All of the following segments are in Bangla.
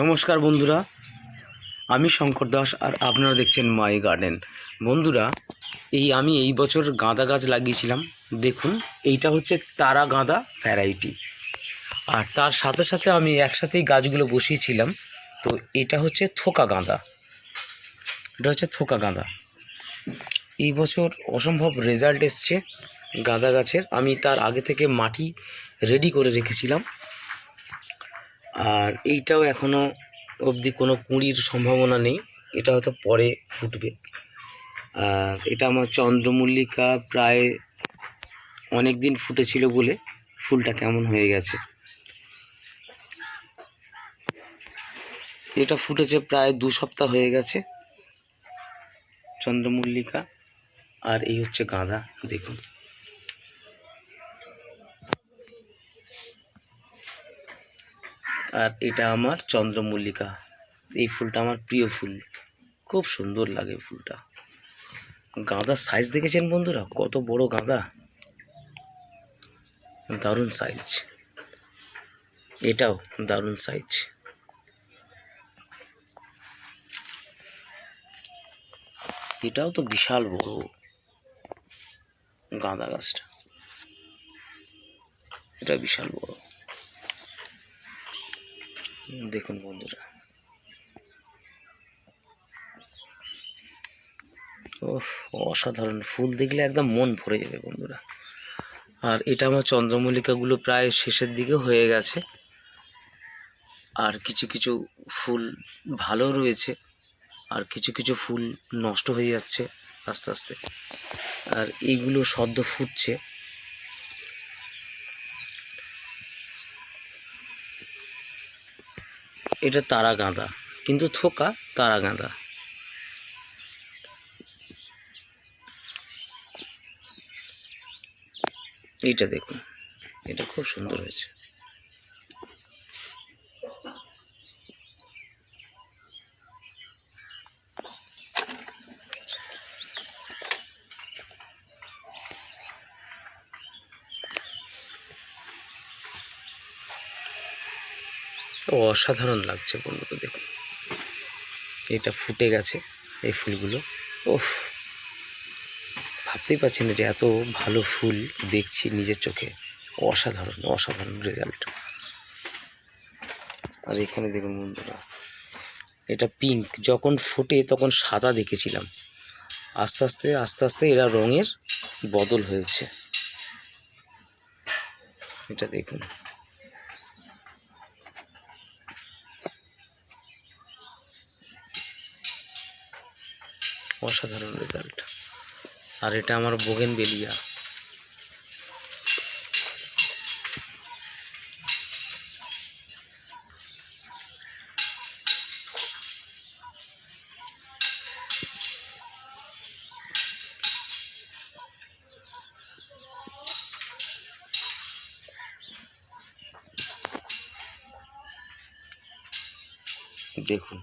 নমস্কার বন্ধুরা, আমি শঙ্কর দাস আর আপনারা দেখছেন মাই গার্ডেন বন্ধুরা, এই আমি এই বছর গাঁদা গাছ লাগিয়েছিলাম। দেখুন, এইটা হচ্ছে তারা গাঁদা ভ্যারাইটি আর তার সাথে সাথে আমি একসাথেই গাছগুলো বসিয়েছিলাম। তো এটা হচ্ছে থোকা গাঁদা। এটা হচ্ছে থোকা গাঁদা। এই বছর অসম্ভব রেজাল্ট এসছে গাঁদা গাছের। আমি তার আগে থেকে মাটি রেডি করে রেখেছিলাম। আর এইটাও এখনও অবধি কোনো কুঁড়ির সম্ভাবনা নেই। এটা হয়তো পরে ফুটবে। আর এটা আমার চন্দ্রমল্লিকা প্রায় অনেক দিন ফুটেছিল বলে ফুলটা কেমন হয়ে গেছে। এটা ফুটেছে প্রায় দু সপ্তাহ হয়ে গেছে চন্দ্রমল্লিকা। আর এই হচ্ছে গাঁদা, দেখুন। আর এটা আমার চন্দ্রমল্লিকা। এই ফুলটা আমার প্রিয় ফুল। খুব সুন্দর লাগে ফুলটা। গাঁদার সাইজ দেখেছেন বন্ধুরা? কত বড় গাঁদা। দারুণ সাইজ এটাও দারুণ সাইজ এটাও তো বিশাল বড় গাঁদা গাছটা। এটা বিশাল বড়। দেখুন বন্ধুরা। ওহ অসাধারণ। ফুল দেখলে একদম মন ভরে যাবে বন্ধুরা। আর এটা আমার চন্দ্রমল্লিকাগুলো প্রায় শেষের দিকে হয়ে গেছে। আর কিছু কিছু ফুল ভালো রয়েছে। আর কিছু কিছু ফুল নষ্ট হয়ে যাচ্ছে আস্তে আস্তে। আর এইগুলো সদ্য ফুটছে। এটা তারা গাঁদা কিন্তু থোকা তারা গাঁদা। এইটা দেখুন এটা খুব সুন্দর হয়েছে। অসাধারণ লাগছে বন্ধুরা, দেখুন। এটা ফুটে গেছে এই ফুলগুলো। ওফ ভাবতেই পারছি না যে এত ভালো ফুল দেখছি নিজের চোখে। অসাধারণ অসাধারণ রেজাল্ট আর এখানে দেখুন বন্ধুরা, এটা পিঙ্ক যখন ফোটে তখন সাদা দেখেছিলাম। আস্তে আস্তে আস্তে আস্তে এরা রঙের বদল হয়েছে। এটা দেখুন। অসাধারণ রেজাল্ট আর এটা আমার বোগেন বেলিয়া। দেখুন।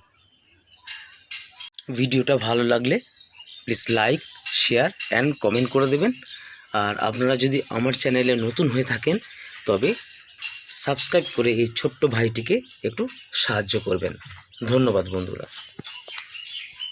ভিডিওটা ভালো লাগলে please like share and comment করে দেবেন। আর আপনারা যদি আমার চ্যানেলে নতুন হয়ে থাকেন, তবে সাবস্ক্রাইব করে এই ছোট্ট ভাইটিকে একটু সাহায্য করবেন। ধন্যবাদ বন্ধুরা।